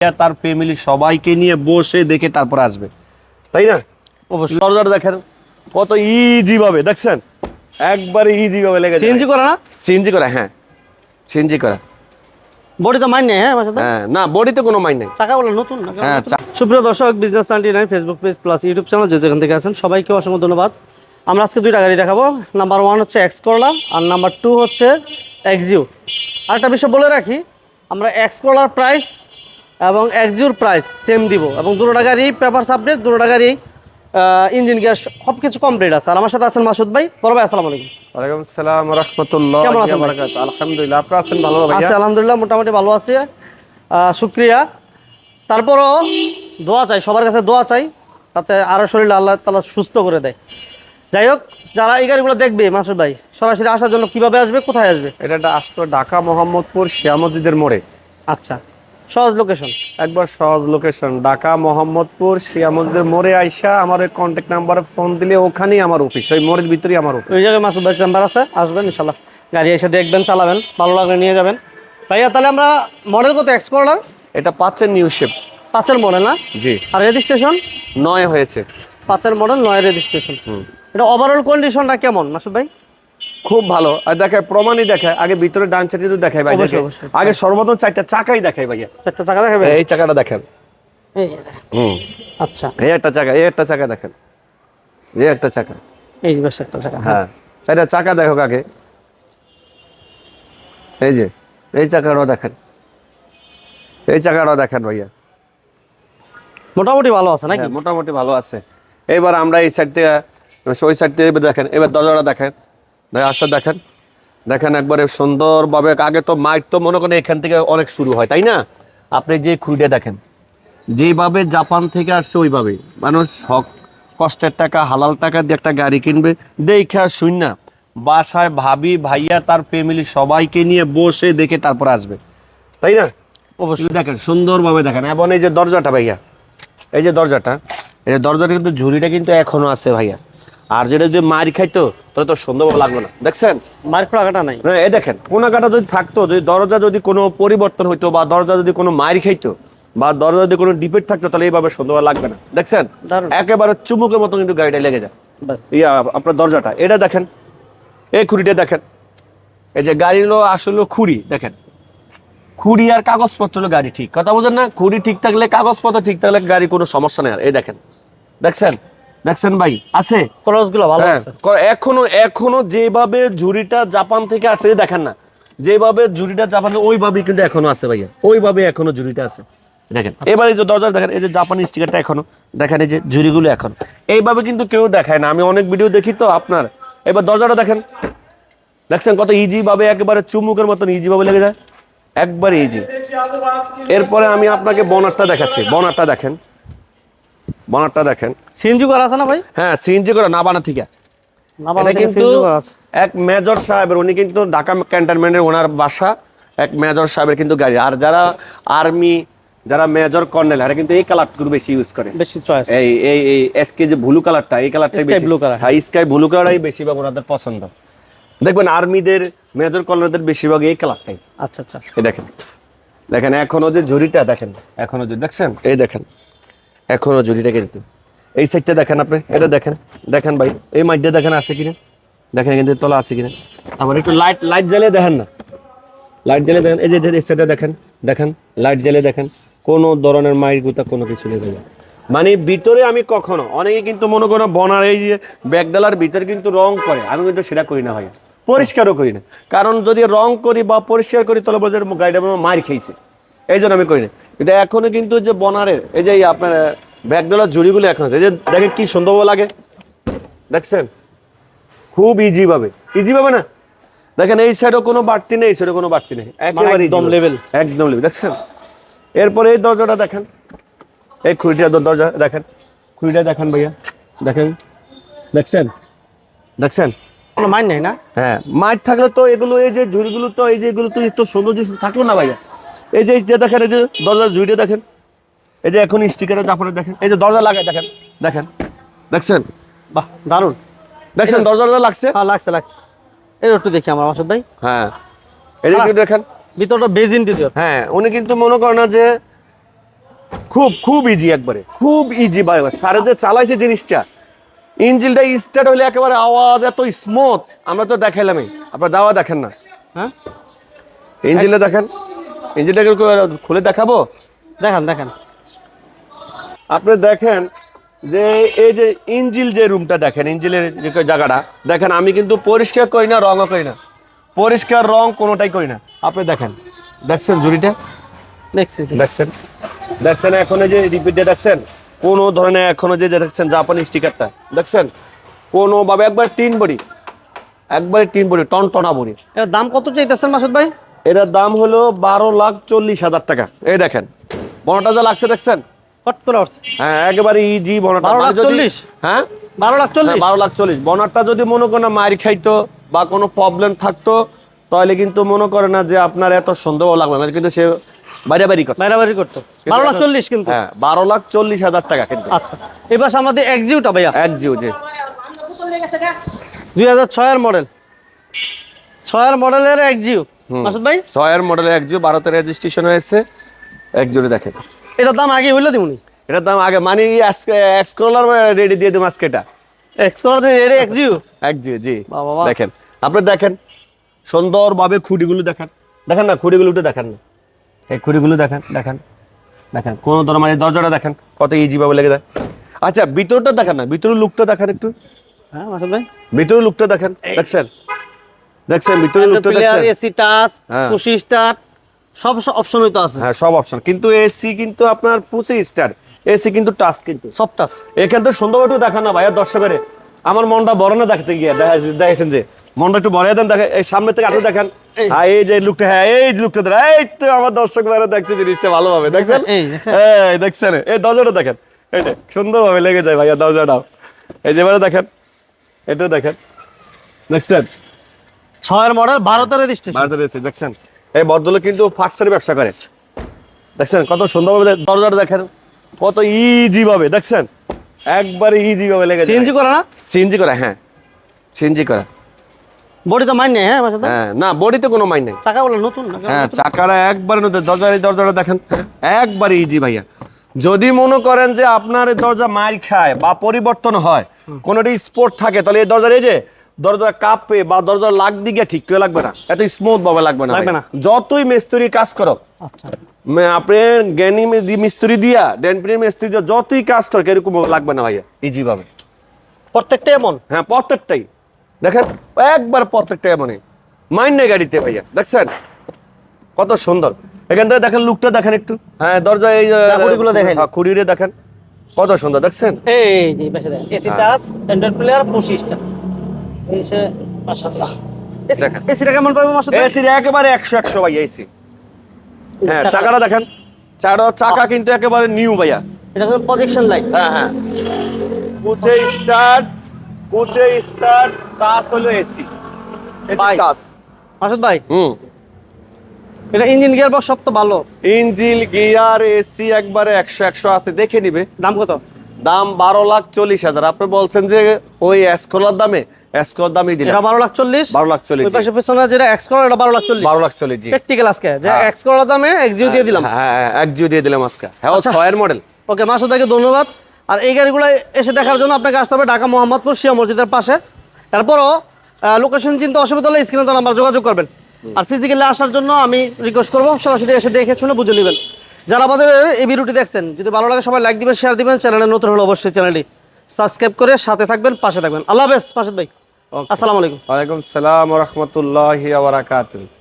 তার ফ্যামিলি সবাইকে নিয়ে বসে দেখে তারপর আসবে। তাই না? অবশ্যই। দরজাটা দেখেন কত ইজি ভাবে দেখছেন? একবারে ইজি ভাবে লেগে সিএনজি করা না? সিএনজি করা হ্যাঁ। সিএনজি করা। বডি তো মাইন নেই হ্যাঁ হ্যাঁ না বডিতে কোনো মাইন নেই। চাকাগুলো নতুন না? হ্যাঁ, সুপ্রিয় দর্শক business ninety nine Facebook page plus YouTube channel যে যেখান থেকে আছেন সবাইকে অসংখ্য ধন্যবাদ। আমরা আজকে দুইটা গাড়ি দেখাবো। নাম্বার ওয়ান হচ্ছে এক্স করলা আর নাম্বার টু হচ্ছে এক্সিউ আরেকটা বিষয় বলে রাখি আমরা এক্স করলার প্রাইস এবং এক্সিউর প্রাইস সেম দিব। এবং দুটো গাড়ি পেপার আপডেট দুটো গাড়ি ইঞ্জিন গ্যাস সব কিছু কমপ্লিট আছে। আর আমার সাথে আছেন মাসুদ ভাই। বড় ভাই আসসালামু আলাইকুম। ওয়ালাইকুম রাহমাতুল্লাহ কেমন আছেন আলহামদুলিল্লাহ আপনি আছেন ভালো ভাইয়া? আছে আলহামদুলিল্লাহ মোটামুটি ভালো আছে। শুক্রিয়া। তারপরও দোয়া চাই সবার কাছে দোয়া চাই তাতে আরও শরীর আল্লাহ তালা সুস্থ করে দেয়। যাই হোক যারা এই গাড়িগুলো দেখবে মাসুদ ভাই সরাসরি আসার জন্য কীভাবে আসবে কোথায় আসবে? এটা একটা আসতো ঢাকা মোহাম্মদপুর শিয়া মসজিদের মোড়ে। আচ্ছা। সহজ লোকেশন একবার সহজ লোকেশন ঢাকা মোহাম্মদপুর শিয়া মসজিদের মোড়ে আইসা আমার ওই কন্ট্যাক্ট নাম্বারে ফোন দিলে ওখানেই আমার অফিস ওই মোড়ের ভিতরেই আমার অফিস ওই জায়গায় মাসুদ ভাই চেম্বার আছে আসবেন ইনশাল্লাহ গাড়ি এসে দেখবেন চালাবেন ভালো লাগলে নিয়ে যাবেন। ভাইয়া তাহলে আমরা মডেল কত এক্স এটা পাঁচের নিউ শেপ পাঁচের মডেল না? জি। আর রেজিস্ট্রেশন নয় হয়েছে। পাঁচের মডেল নয় রেজিস্ট্রেশন হুম। এটা ওভারঅল কন্ডিশনটা কেমন মাসুদ ভাই? খুব ভালো। আর দেখায় প্রমাণই দেখায়। আগে ভিতরে ডান সাইডে তো দেখায় ভাই। আগে সর্বপ্রথম চারটা চাকাই দেখায় ভাইয়া। চারটা চাকা দেখাবে? এই চাকাটা দেখেন। হুম। আচ্ছা। এই একটা চাকা এই একটা চাকা দেখেন। এই একটা চাকা। এই বেশ একটা চাকা হ্যাঁ। হ্যাঁ। চারটা চাকা দেখো আগে। এই যে এই চাকাটাও দেখেন। এই চাকাটাও দেখেন ভাইয়া। মোটামুটি ভালো আছে নাকি? হ্যাঁ, মোটামুটি ভালো আছে। এবার আমরা এই সাইড থেকে ওই সাইড থেকে দেখেন। এবার দরজাটা দেখেন। আসা দেখেন। দেখেন একবারে সুন্দরভাবে আগে তো মাইট তো মনে করেন এখান থেকে অনেক শুরু হয় তাই না? আপনি যে খুঁড়ে দেখেন যেভাবে জাপান থেকে আসছে ওইভাবে। মানুষ হক কষ্টের টাকা হালাল টাকা দিয়ে একটা গাড়ি কিনবে দেখা শুন না। বাসায় ভাবি ভাইয়া তার ফ্যামিলি সবাইকে নিয়ে বসে দেখে তারপর আসবে তাই না? অবশ্যই। দেখেন সুন্দরভাবে দেখেন। এবং এই যে দরজাটা ভাইয়া এই যে দরজাটা এই যে দরজাটা কিন্তু ঝুড়িটা কিন্তু এখনও আছে ভাইয়া। আর যেটা যদি মার খাইতো তাহলে তো সুন্দরভাবে লাগবে না। দেখছেন? মার্ক লাগাটা নাই। না, এই দেখেন কোনা কাটা যদি থাকতো যদি দরজা যদি কোনো পরিবর্তন হইতো বা দরজা যদি কোনো মার খাইতো বা দরজা যদি কোনো ডিপেট থাকতো তাহলে এইভাবে সুন্দরভাবে লাগবে না। দেখছেন। একেবারে চুমুকের মতো কিন্তু গাড়িটা লেগে যায়। ইয়া আপনার দরজাটা এটা দেখেন এই খুঁড়িটা দেখেন। এই যে গাড়িগুলো আসলে খুঁড়ি দেখেন। খুঁড়ি আর কাগজপত্র হলো গাড়ি ঠিক। কথা বোঝেন না? খুঁড়ি ঠিক থাকলে কাগজপত্র ঠিক থাকলে গাড়ি কোনো সমস্যা নেই আর এই দেখেন। দেখছেন? দেখছেন ভাই? আছে? ক্রসগুলো ভালো হ্যাঁ, আছে। এখনও এখনও যেভাবে ঝুড়িটা জাপান থেকে আসে দেখেন না যেভাবে ঝুড়িটা জাপান ওইভাবেই কিন্তু এখনও আছে ভাইয়া। ওইভাবে এখনও ঝুড়িটা আছে। দেখেন এবার এই যে দরজা দেখেন এই যে জাপানি স্টিকারটা এখনও দেখেন এই যে ঝুড়িগুলো এখন। এইভাবে কিন্তু কেউ দেখায় না। আমি অনেক ভিডিও দেখি তো আপনার। এবার দরজাটা দেখেন। দেখছেন কত ইজি ভাবে একেবারে চুমুকের মতন ইজি ভাবে লেগে যায়? একবারে ইজি এরপরে আমি আপনাকে বনারটা দেখাচ্ছি। বনারটা দেখেন। বনারটা দেখেন। সিএনজি করা আছে না ভাই? হ্যাঁ সিএনজি করে না বানা থেকে এটা কিন্তু সিএনজি করা আছে। এক মেজর সাহেবের উনি কিন্তু ঢাকা ক্যান্টনমেন্টের ওনার বাসা এক মেজর সাহেবের কিন্তু গাড়ি। আর যারা আর্মি যারা মেজর কর্নেল এরা কিন্তু এই কালারগুলো বেশি ইউজ করে। বেশি চয়েস এই এই এই এসকে যে ব্লু কালারটা এই কালারটাই Sky বেশি। blue color। হ্যাঁ। স্কাই ব্লু কালারটাই বেশিরভাগ ওনাদের পছন্দ। দেখবেন আর্মিদের মেজর কর্নেলদের বেশিরভাগ এই কালারটাই আচ্ছা আচ্ছা। এই দেখেন। দেখেন এখনও যে ঝুড়িটা দেখেন এখনও যে দেখছেন? এই দেখেন। এখনও ঝুড়িটা কিন্তু। এই সাইডটা দেখেন আপনি, এটা দেখেন দেখেন ভাই, এই মাইটটা দেখেন আছে কিনা? দেখেন কিন্তু তলা আছে কিনা? আবার একটু লাইট লাইট জ্বালিয়ে দেখেন না? লাইট জ্বালিয়ে দেখেন, এই যে, এই সাইডটা দেখেন দেখেন লাইট জ্বালিয়ে দেখেন, কোনো ধরনের মাইর গুতা কোনো কিছু নেই। মানে ভিতরে আমি কখনো, অনেকে কিন্তু মনে করো বনার এই যে ব্যাগডালার ভিতরে কিন্তু রং করে, আমি কিন্তু সেটা করি না ভাই, পরিষ্কারও করি না। কারণ যদি রং করি বা পরিষ্কার করি, তাহলে বোঝার গাড়িটা মার খেয়েছে। এই জন্য আমি করি না। কিন্তু এখনও কিন্তু যে বনারের, এই যে আপনার ব্যাগডালার জুড়িগুলো এখন আছে। এই যে দেখেন কি সুন্দর লাগে। দেখছেন? খুব ইজি ভাবে। ইজি ভাবে না? দেখেন এই সাইডও কোনো বাড়তি নেই এই সাইডও কোনো বাড়তি নেই। একেবারে একদম লেভেল একদম লেভেল দেখছেন? এরপরে এই দরজাটা দেখেন। এই খুঁড়িটা দরজা দেখেন। খুঁড়িটা দেখেন ভাইয়া। দেখেন। দেখছেন? দেখছেন? কোনো মাইন নেই না? হ্যাঁ। মাঠ থাকলে তো এগুলো এই যে ঝুড়িগুলো তো এই যে এগুলো তো এত সুন্দর জিনিস থাকল না ভাইয়া। এই যে এই যে দেখেন এই যে দরজার ঝুড়িটা দেখেন। এই যে এখন স্টিকারে চাপড়ে দেখেন এই যে দরজা লাগায় দেখেন দেখেন। দেখছেন? বাহ দারুণ। দেখছেন? দরজাটা লাগছে? হ্যাঁ লাগছে লাগছে। এটা একটু দেখি আমার মাসুদ ভাই। হ্যাঁ। এই যে একটু দেখেন। ভিতরটা বেজ ইন্টেরিয়র হ্যাঁ উনি কিন্তু মনে করে না যে খুব খুব ইজি একবারে। খুব ইজি ভাই সারে যে চালাইছে জিনিসটা ইঞ্জিনটা স্টার্ট হলে একেবারে আওয়াজ এত স্মুথ আমরা তো দেখাইলামই। আপনার দাওয়া দেখেন না। হ্যাঁ? ইঞ্জিনটা দেখেন। ইঞ্জিনটাকে খুলে দেখাবো? দেখান দেখান। আপনি দেখেন যে এই যে ইঞ্জিল যে রুমটা দেখেন ইঞ্জিলের যে জায়গাটা দেখেন আমি কিন্তু পরিষ্কার করি না রঙও করি না। পরিষ্কার রং কোনোটাই করি না। আপনি দেখেন দেখছেন জুড়িটা দেখছি দেখছেন? দেখছেন এখন যে রিপিটে দেখছেন? কোনো ধরনের এখনও যে দেখছেন জাপানি স্টিকারটা দেখছেন? কোনোভাবে একবার টিন বড়ি একবারে টিন বড়ি টন টনা বড়ি। এর দাম কত চাইতেছেন মাসুদ ভাই? এটার দাম হলো বারো লাখ চল্লিশ হাজার টাকা। এই দেখেন বনটা যা লাগছে দেখছেন? কট করে উঠছে হ্যাঁ একেবারে ইজি বনটা। 12 লাখ মানে যদি- 40? হ্যাঁ? বারো লাখ চল্লিশ? হ্যাঁ, বারো লাখ চল্লিশ। বনারটা যদি মনে করেন না খাইতো বা কোনো প্রবলেম থাকতো তাহলে কিন্তু মনে করে না যে আপনার এত সন্দেহ লাগবে না কিন্তু সে বাইরে বাড়ি বাইরাবাড়ি করতো। বারো লাখ চল্লিশ কিন্তু। হ্যাঁ বারো লাখ চল্লিশ হাজার টাকা কিন্তু। আচ্ছা এবার আমাদের ভাইয়া। এক জিও জি। দুই হাজার ছয়ের মডেল ছয়ের মডেলের এক্সিউ মাসুদ ভাই? ছয়ের মডেলের বারোতে রেজিস্ট্রেশন হয়েছে। এক জোড়ে দেখেন। এটার দাম আগে হইলে দিবনি এটার দাম আগে মানে এক্সকোলার রেডি দিয়ে দেবো আজকে এটা। এক্সট্রা এর এক্সিউ এক জিও? জি। বাহ, বাহ, বাহ। দেখেন আপনি দেখেন সুন্দরভাবে খুঁটিগুলো দেখেন। দেখেন না খুঁটিগুলো উঠে দেখেন না। এই খুঁটিগুলো দেখেন দেখেন দেখেন কোন ধরনের মানে দরজাটা দেখেন কত ইজি ভাবে লেগে যায়। আচ্ছা ভিতরটা দেখেন না ভিতরের লুকটা দেখেন একটু। হ্যাঁ মাসুদ ভাই। ভিতরের লুকটা দেখেন দেখছেন? দেখছেন ভিতরের লুকটা দেখছেন? AC touch. পুশি স্টার্ট সব অপশন হইতো আছে। হ্যাঁ সব অপশন কিন্তু এসি কিন্তু আপনার পুষে স্টার এসি কিন্তু টাচ কিন্তু। সব টাচ এখান থেকে সুন্দর একটু দেখান না ভাইয়া দর্শকের। আমার মনটা বড় না দেখতে গিয়ে দেখা- দেখেছেন যে মনটা একটু বড় দেন দেখেন। এই সামনে থেকে আটু দেখেন। হ্যাঁ এই যে লুকটা হ্যাঁ এই যে লুকটা দেখেন। এই তো আমার দর্শক ভাইরা দেখছে জিনিসটা ভালোভাবে দেখছেন? এই, দেখছেন? এই দরজাটা দেখেন। এইটা সুন্দরভাবে লেগে যায় ভাইয়া দরজাটাও। এই যে দেখেন। এটা দেখেন। দেখছেন? ছয়ের মডেল ভারতের রেজিস্ট্রেশন ভারতের এসে দেখছেন? এই ভদ্রলোক কিন্তু ফার্স্টের ব্যবসা করে। দেখছেন কত সুন্দরভাবে দরজাটা দেখেন কত ইজি ভাবে দেখছেন? একবারে ইজি ভাবে লেগে সিএনজি করে না? সিএনজি করা হ্যাঁ। সিএনজি করা। বডি তো মাইন নেই হ্যাঁ হ্যাঁ না বডিতে কোনো মাইন নেই। চাকাগুলো নতুন না হ্যাঁ চাকাটা একবারে নতুন। দরজা দরজাটা দেখেন একবারে ইজি ভাইয়া। যদি মনে করেন যে আপনার দরজা মার খায় বা পরিবর্তন হয় কোনোটি স্পোর্ট থাকে তাহলে এই দরজার এই যে দরজা কাঁপে বা দরজার লাগ দিকে ঠিক করে লাগবে না। এত স্মুথ ভাবে লাগবে না লাগবে না। যতই মিস্ত্রি কাজ করো আচ্ছা। আপনি জ্ঞানী মিস্ত্রি দিয়া ডেনপ্রি মিস্ত্রি দিয়া যতই কাজ করে এরকম লাগবে না ভাইয়া ইজি ভাবে। প্রত্যেকটা এমন? হ্যাঁ প্রত্যেকটাই। দেখেন একবার প্রত্যেকটা এমনই। মাইন নেই গাড়িতে ভাইয়া দেখছেন? কত সুন্দর। এখান থেকে দেখেন লুকটা দেখেন একটু। হ্যাঁ দরজা এই যে- না, খুঁড়িগুলো দেখাইন। হ্যাঁ, খুঁড়িরে দেখেন। কত সুন্দর দেখছেন? এই এসি হ্যাঁ। টাচ প্লেয়ার পুশি মাশাআল্লাহ। এসিটা কেমন পাবো মাসুদ ভাই? এসি একেবারে একশো একশো ভাইয়া এসি হ্যাঁ চাকাটা দেখেন। চাকা চাকা কিন্তু একেবারে নিউ ভাইয়া। এটা হলো প্রজেকশন লাইট হ্যাঁ হ্যাঁ। কুচে স্টার্ট কুচে স্টার্ট টাচ হলো এসি ভাই। টাচ মাসুদ ভাই হুম। এটা ইঞ্জিন গিয়ার বক্স সব তো ভালো। ইঞ্জিল গিয়ার এসি একবারে একশো একশো আছে দেখে নিবে। দাম কত? দাম বারো লাখ চল্লিশ হাজার। আপনি বলছেন যে ওই এসকোলার দামে এসকোলার দামই দিলাম এটা বারো লাখ চল্লিশ। বারো লাখ চল্লিশ ওই পাশে পিছনে যেটা এটা বারো লাখ চল্লিশ। বারো লাখ চল্লিশ জি। প্র্যাকটিক্যাল আজকে। যে হ্যাঁ। দামে দিয়ে দিলাম। হ্যাঁ হ্যাঁ, দিয়ে দিলাম আজকে। হ্যাঁ ও আচ্ছা। ছয়ের মডেল ওকে ধন্যবাদ। আর এই গাড়িগুলো এসে দেখার জন্য আপনাকে আসতে হবে ঢাকা মোহাম্মদপুর শিয়া মসজিদের পাশে। তারপরও লোকেশন চিন্তা অসুবিধা হলে স্ক্রিনে তো নাম্বার যোগাযোগ করবেন। আর ফিজিক্যালি আসার জন্য আমি রিকোয়েস্ট করব সরাসরি এসে দেখে শুনে বুঝে নেবেন। যারা আমাদের এই ভিডিওটি দেখছেন যদি ভালো লাগে সবাই লাইক দিবেন শেয়ার দিবেন। চ্যানেলে নতুন হলে অবশ্যই চ্যানেলটি সাবস্ক্রাইব করে সাথে থাকবেন পাশে থাকবেন। আল্লাহ হাফেজ মাসুদ ভাই। আসসালামু আলাইকুম ওয়ালাইকুম সালাম রহমতুল্লাহ বারাকাতুহ